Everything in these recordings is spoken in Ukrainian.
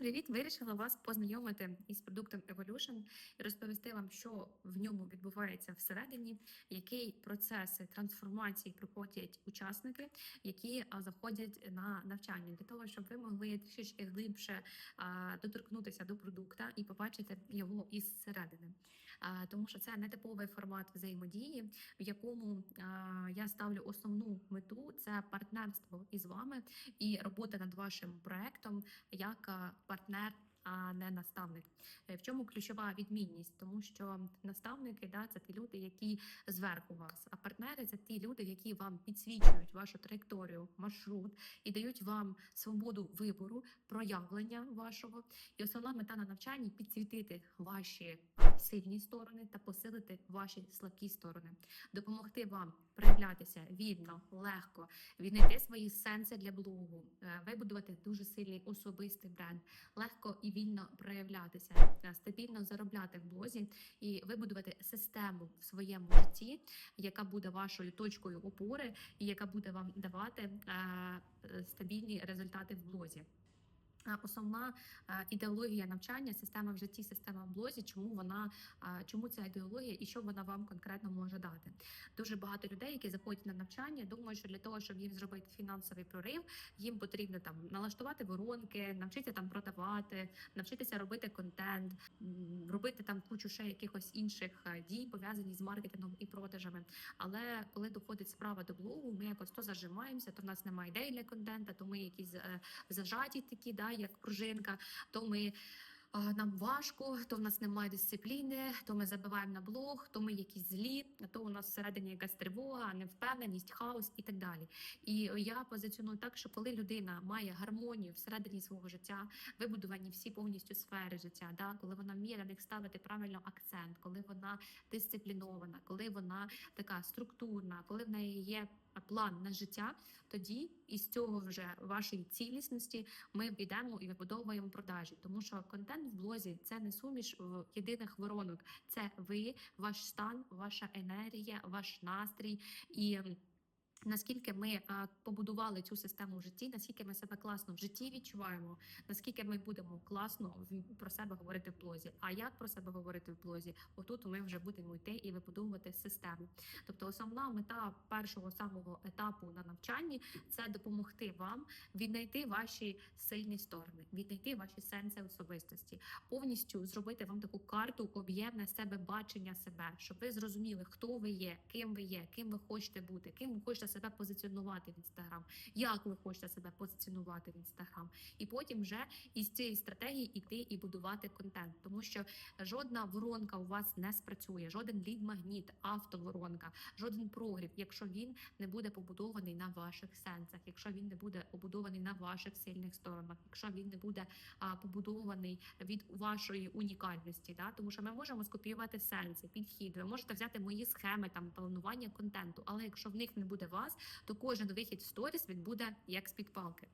привіт! Вирішила вас познайомити із продуктом Evolution і розповісти вам, що в ньому відбувається всередині, які процеси трансформації проходять учасники, які заходять на навчання, для того, щоб ви могли трішечки глибше доторкнутися до продукта і побачити його із середини. Тому що це нетиповий формат взаємодії, в якому я ставлю основну мету це партнерство із вами і робота над вашим проектом як партнер. А не наставник. Е, В чому ключова відмінність? Тому що наставники да, це ті люди, які зверху вас, а партнери це ті люди, які вам підсвічують вашу траєкторію, маршрут і дають вам свободу вибору, проявлення вашого. І основна мета на навчанні підсвітити ваші сильні сторони та посилити ваші слабкі сторони, допомогти вам проявлятися вільно, легко, віднайти свої сенси для блогу, е, вибудувати дуже сильний особистий бренд, легко і вільно проявлятися, е, стабільно заробляти в блозі і вибудувати систему в своєму житті, яка буде вашою точкою опори і яка буде вам давати е, стабільні результати в блозі. Основна ідеологія навчання, система в житті, система в блозі. Чому вона чому ця ідеологія і що вона вам конкретно може дати? Дуже багато людей, які заходять на навчання, думають, що для того, щоб їм зробити фінансовий прорив, їм потрібно там налаштувати воронки, навчитися там продавати, навчитися робити контент, робити там кучу ще якихось інших е, дій, пов'язані з маркетингом і продажами. Але коли доходить справа до блогу, ми якось то зажимаємося, то в нас немає ідей для контента, то ми якісь е, зажаті такі, да, як пружинка, то ми. Нам важко, то в нас немає дисципліни, то ми забиваємо на блог, то ми якісь злі, то у нас всередині якась тривога, невпевненість, хаос і так далі. І я позиціоную так, що коли людина має гармонію всередині свого життя, вибудовані всі повністю сфери життя, да, коли вона вміє на них ставити правильно акцент, коли вона дисциплінована, коли вона така структурна, коли в неї є план на життя, тоді із цього вже вашої цілісності ми підемо і вибудовуємо продажі, тому що контент в блозі це не суміш в єдиних воронок, це ви, ваш стан, ваша енергія, ваш настрій і. Наскільки ми побудували цю систему в житті, наскільки ми себе класно в житті відчуваємо, наскільки ми будемо класно про себе говорити в блозі. А як про себе говорити в блозі? Отут ми вже будемо йти і вибудовувати систему. Тобто, основна мета першого самого етапу на навчанні це допомогти вам віднайти ваші сильні сторони, віднайти ваші сенси особистості, повністю зробити вам таку карту об'ємне себе бачення себе, щоб ви зрозуміли, хто ви є, ким ви є, ким ви хочете бути, ким ви хочете себе позиціонувати в інстаграм, як ви хочете себе позиціонувати в інстаграм, і потім вже із цієї стратегії іти і будувати контент, тому що жодна воронка у вас не спрацює, жоден лід-магніт, автоворонка, жоден прогрів, якщо він не буде побудований на ваших сенсах, якщо він не буде побудований на ваших сильних сторонах, якщо він не буде а, побудований від вашої унікальності, да? тому що ми можемо скопіювати сенси, підхід. Ви можете взяти мої схеми там планування контенту, але якщо в них не буде вас, то кожен вихід в сторіс він буде як з під палки.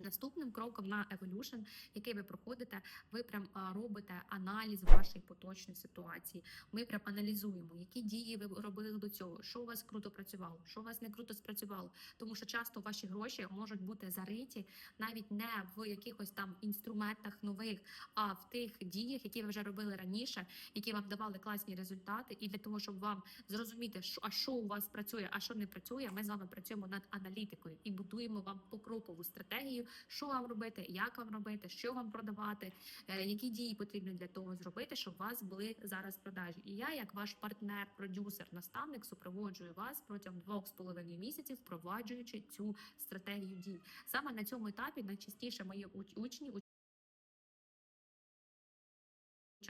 Наступним кроком на Evolution, який ви проходите, ви прям робите аналіз вашої поточної ситуації. Ми прям аналізуємо, які дії ви робили до цього, що у вас круто працювало, що у вас не круто спрацювало. Тому що часто ваші гроші можуть бути зариті навіть не в якихось там інструментах нових, а в тих діях, які ви вже робили раніше, які вам давали класні результати. І для того, щоб вам зрозуміти, що а що у вас працює, а що не працює, ми з вами працюємо над аналітикою і будуємо вам покрокову стратегію, що вам робити, як вам робити, що вам продавати, е, які дії потрібно для того зробити, щоб у вас були зараз продажі. І я, як ваш партнер, продюсер, наставник, супроводжую вас протягом двох з половиною місяців, впроваджуючи цю стратегію дій. Саме на цьому етапі найчастіше мої учні.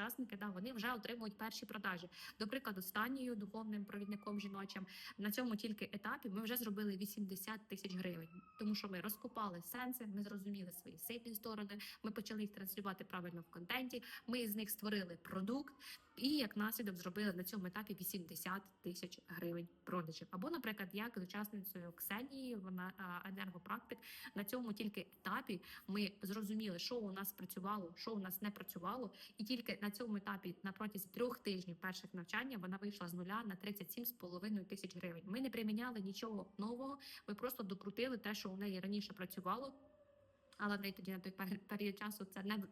Учасники да вони вже отримують перші продажі. До прикладу, останньою духовним провідником жіночим на цьому тільки етапі ми вже зробили 80 тисяч гривень, тому що ми розкопали сенси, ми зрозуміли свої сильні сторони. Ми почали їх транслювати правильно в контенті. Ми з них створили продукт, і як наслідок зробили на цьому етапі 80 тисяч гривень продажів. Або, наприклад, як з учасницею Ксенії, вона енергопрактик. На цьому тільки етапі ми зрозуміли, що у нас працювало, що у нас не працювало, і тільки на цьому етапі на протязі трьох тижнів перших навчання вона вийшла з нуля на 37,5 тисяч гривень. Ми не приміняли нічого нового, ми просто докрутили те, що у неї раніше працювало. Але в неї тоді на той пер- період часу це не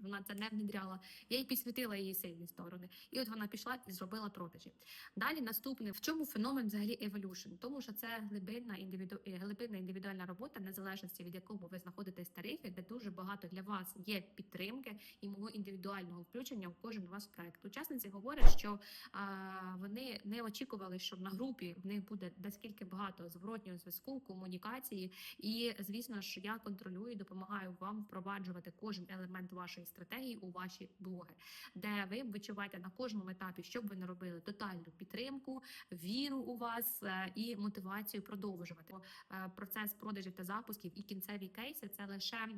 вона це не внедряла. Я їй підсвітила її сильні сторони, і от вона пішла і зробила продажі. Далі наступне в чому феномен взагалі evolution? Тому що це глибинна індивіду... е, глибинна індивідуальна робота, незалежності від якого ви знаходитесь тарифі, де дуже багато для вас є підтримки і мого індивідуального включення в кожен ваш проект. Учасниці говорять, що а, вони не очікували, що на групі в них буде наскільки багато зворотнього зв'язку, комунікації. І звісно ж, я контролюю, і допомагаю вам впроваджувати кожен елемент вашої стратегії у ваші блоги, де ви відчуваєте на кожному етапі, щоб ви не робили, тотальну підтримку, віру у вас е, і мотивацію продовжувати. Е, Процес продажів та запусків і кінцеві кейси це лише.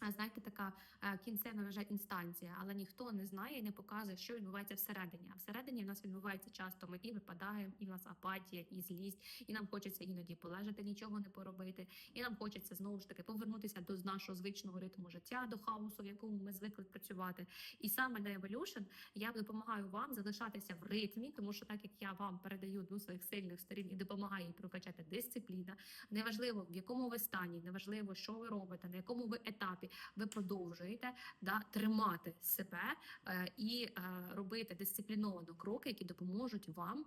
Знаєте, така е, кінцева вже інстанція, але ніхто не знає і не показує, що відбувається всередині. А всередині в нас відбувається часто. Ми і випадаємо, і в нас апатія, і злість, і нам хочеться іноді полежати, нічого не поробити. І нам хочеться знову ж таки повернутися до нашого звичного ритму життя, до хаосу, в якому ми звикли працювати. І саме на Evolution я допомагаю вам залишатися в ритмі, тому що так як я вам передаю до своїх сильних сторін і допомагаю їй прокачати дисципліна, неважливо в якому ви стані, неважливо, що ви робите, на якому ви етапі, ви продовжуєте да, тримати себе е, і е, робити дисципліновано кроки, які допоможуть вам.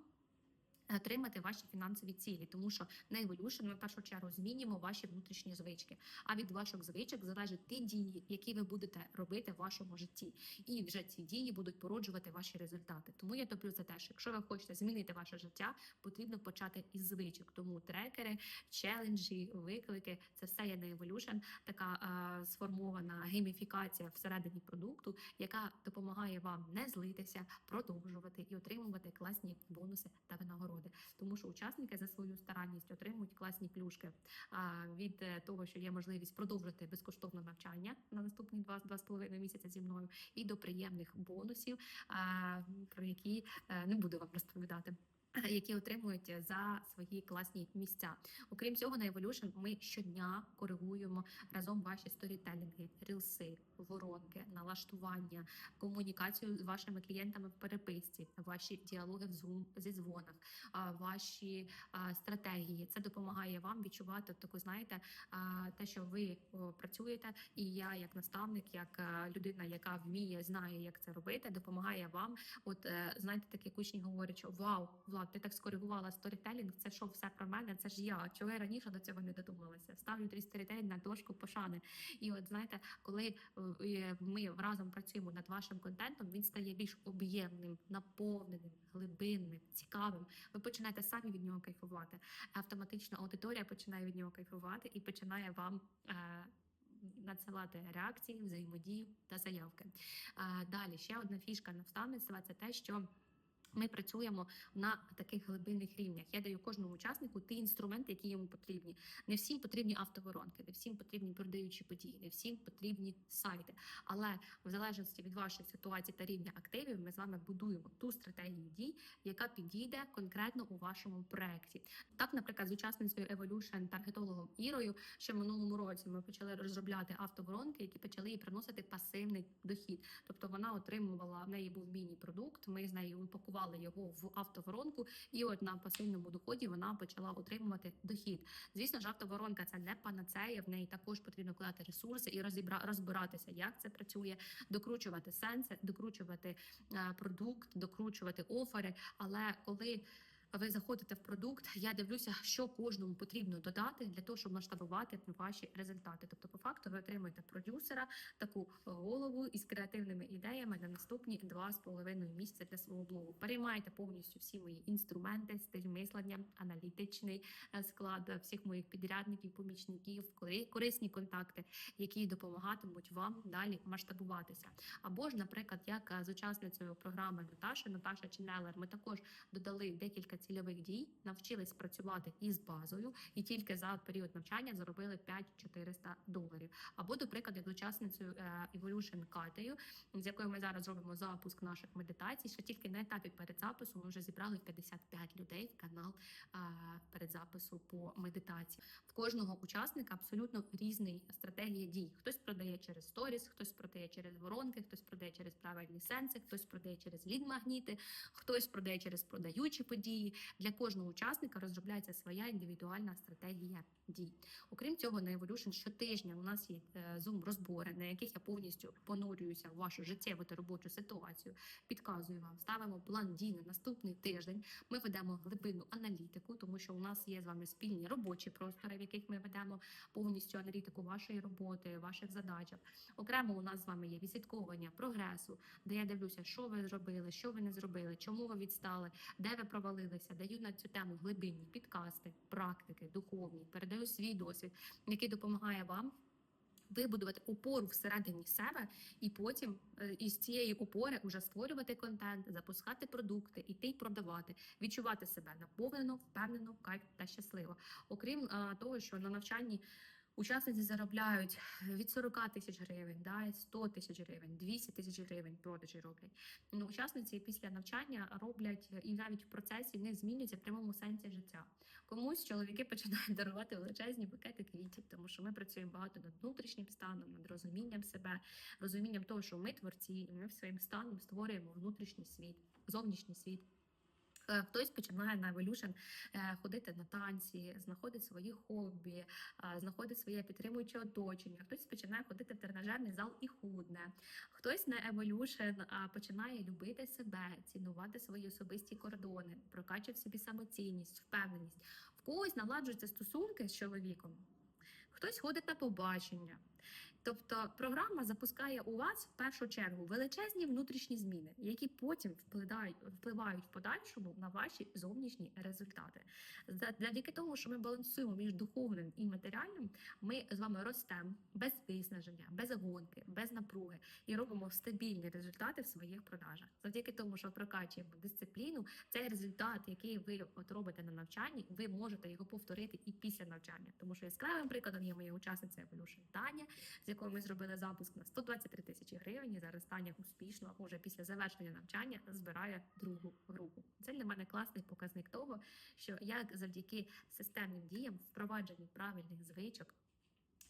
Отримати ваші фінансові цілі, тому що на Evolution ми в першу чергу змінюємо ваші внутрішні звички. А від ваших звичок залежать ті дії, які ви будете робити в вашому житті, і вже ці дії будуть породжувати ваші результати. Тому я топлю за те, що якщо ви хочете змінити ваше життя, потрібно почати із звичок. Тому трекери, челенджі, виклики це все є на Evolution, така е, сформована гейміфікація всередині продукту, яка допомагає вам не злитися, продовжувати і отримувати класні бонуси та винагороди. Тому що учасники за свою старанність отримують класні плюшки від е, того, що є можливість продовжити безкоштовне навчання на наступні два два з половиною місяця зі мною, і до приємних бонусів, про які е, не буду вам розповідати. Які отримують за свої класні місця, окрім цього, на Evolution ми щодня коригуємо разом ваші сторітелінги, рілси, воронки, налаштування, комунікацію з вашими клієнтами в переписці, ваші діалоги в Zoom зі дзвонах, ваші стратегії. Це допомагає вам відчувати таку, знаєте, те, що ви працюєте, і я, як наставник, як е, людина, яка вміє, знає, як це робити, допомагає вам. От е, знаєте, такі кучні говорять, що вау, Влад, ти так скоригувала сторітелінг. Це що все про мене? Це ж я. Чого я раніше до цього не додумалася? Ставлю твій сторітелінг на дошку пошани. І от знаєте, коли е, ми разом працюємо над вашим контентом, він стає більш об'ємним, наповненим, глибинним, цікавим. Ви починаєте самі від нього кайфувати. Автоматично аудиторія починає від нього кайфувати і починає вам. Е, Надсилати реакції, взаємодію та заявки. А, далі ще одна фішка наставництва це те, що ми працюємо на таких глибинних рівнях. Я даю кожному учаснику ті інструменти, які йому потрібні. Не всім потрібні автоворонки, не всім потрібні продаючі події, не всім потрібні сайти. Але в залежності від вашої ситуації та рівня активів, ми з вами будуємо ту стратегію дій, яка підійде конкретно у вашому проекті. Так, наприклад, з учасницею Evolution таргетологом Ірою, ще минулому році ми почали розробляти автоворонки, які почали їй приносити пасивний дохід. Тобто вона отримувала в неї був міні-продукт. Ми з нею упакували його в автоворонку, і от на пасивному доході вона почала отримувати дохід. Звісно ж, автоворонка це не панацея. В неї також потрібно вкладати ресурси і розібра розбиратися, як це працює, докручувати сенси, докручувати е, продукт, докручувати офери. Але коли ви заходите в продукт, я дивлюся, що кожному потрібно додати для того, щоб масштабувати ваші результати. Тобто, по факту, ви отримуєте продюсера, таку голову із креативними наступні два з половиною місяця для свого блогу. Переймайте повністю всі мої інструменти, стиль мислення, аналітичний е, склад всіх моїх підрядників, помічників, корисні контакти, які допомагатимуть вам далі масштабуватися. Або ж, наприклад, як е, з учасницею програми Наташі, Наташа Ченелер, ми також додали декілька цільових дій, навчились працювати із базою, і тільки за період навчання заробили 5400 доларів. Або, до прикладу, як з учасницею е, Evolution Катею, з якою ми зараз робимо запуск наших медитацій. Що тільки на етапі передзапису ми вже зібрали 55 людей в канал е, передзапису по медитації. В кожного учасника абсолютно різний стратегія дій. Хтось продає через сторіс, хтось продає через воронки, хтось продає через правильні сенси, хтось продає через лід-магніти, хтось продає через продаючі події. для кожного учасника розробляється своя індивідуальна стратегія дій. Окрім цього, на Evolution щотижня у нас є зум розбори, на яких я повністю понурююся в вашу життєву та робочу ситуацію. Підказую вам, ставимо план дій на наступний тиждень. Ми ведемо глибинну аналітику, тому що у нас є з вами спільні робочі простори, в яких ми ведемо повністю аналітику вашої роботи, ваших задачок. Окремо у нас з вами є відслідковування прогресу, де я дивлюся, що ви зробили, що ви не зробили, чому ви відстали, де ви провалилися. Даю на цю тему глибинні підкасти, практики, духовні. Передаю свій досвід, який допомагає вам. Вибудувати опору всередині себе, і потім е, із цієї опори вже створювати контент, запускати продукти, іти й продавати, відчувати себе наповнено, впевнено, кайф та щасливо. Окрім е, того, що на навчанні учасниці заробляють від 40 тисяч гривень, да, 100 тисяч гривень, 200 тисяч гривень продажі роблять. Ну, учасниці після навчання роблять і навіть в процесі не змінюються в прямому сенсі життя. Комусь чоловіки починають дарувати величезні букети квітів, тому що ми працюємо багато над внутрішнім станом, над розумінням себе, розумінням того, що ми творці, і ми своїм станом створюємо внутрішній світ, зовнішній світ. Е, Хтось починає на Evolution е, ходити на танці, знаходить свої хобі, е, знаходить своє підтримуюче оточення. Хтось починає ходити в тренажерний зал і худне. Хтось на Evolution починає любити себе, цінувати свої особисті кордони, прокачує собі самоцінність, впевненість. В когось наладжуються стосунки з чоловіком, хтось ходить на побачення. Тобто програма запускає у вас в першу чергу величезні внутрішні зміни, які потім впливають, впливають в подальшому на ваші зовнішні результати. За- Завдяки тому, що ми балансуємо між духовним і матеріальним, ми з вами ростемо без виснаження, без гонки, без напруги і робимо стабільні результати в своїх продажах. Завдяки тому, що прокачуємо дисципліну, цей результат, який ви от робите на навчанні, ви можете його повторити і після навчання. Тому що яскравим прикладом є моя учасниця Evolution Таня, з якою ми зробили запуск на 123 тисячі гривень. І зараз Таня успішно уже після завершення навчання збирає другу групу. Це для мене класний показник того, що як завдяки системним діям, впровадженню правильних звичок.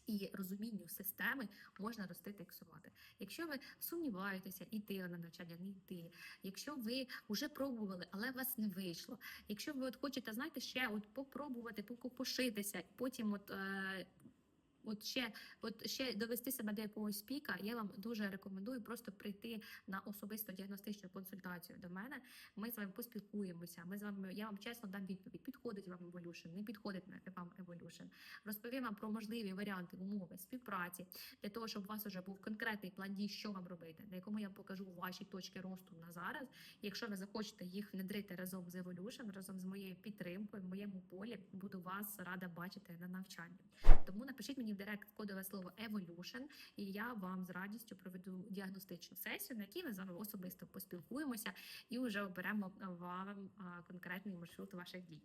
І розумінню системи можна рости та іксувати. Якщо ви сумніваєтеся, іти на навчання, не йти. Якщо ви вже пробували, але у вас не вийшло. Якщо ви от хочете, знаєте, ще от попробувати, покопошитися, потім от. Е- От ще, от ще довести себе до якогось піка, я вам дуже рекомендую просто прийти на особисту діагностичну консультацію до мене. Ми з вами поспілкуємося. Ми з вами, я вам чесно дам відповідь. Підходить вам Evolution, не підходить вам Evolution. Розповім вам про можливі варіанти умови співпраці для того, щоб у вас вже був конкретний план дій, що вам робити, на якому я покажу ваші точки росту на зараз. Якщо ви захочете їх внедрити разом з Evolution, разом з моєю підтримкою, в моєму полі, буду вас рада бачити на навчанні. Тому напишіть мені директ кодове слово Evolution, і я вам з радістю проведу діагностичну сесію, на якій ми з вами особисто поспілкуємося і вже оберемо вам конкретний маршрут ваших дій.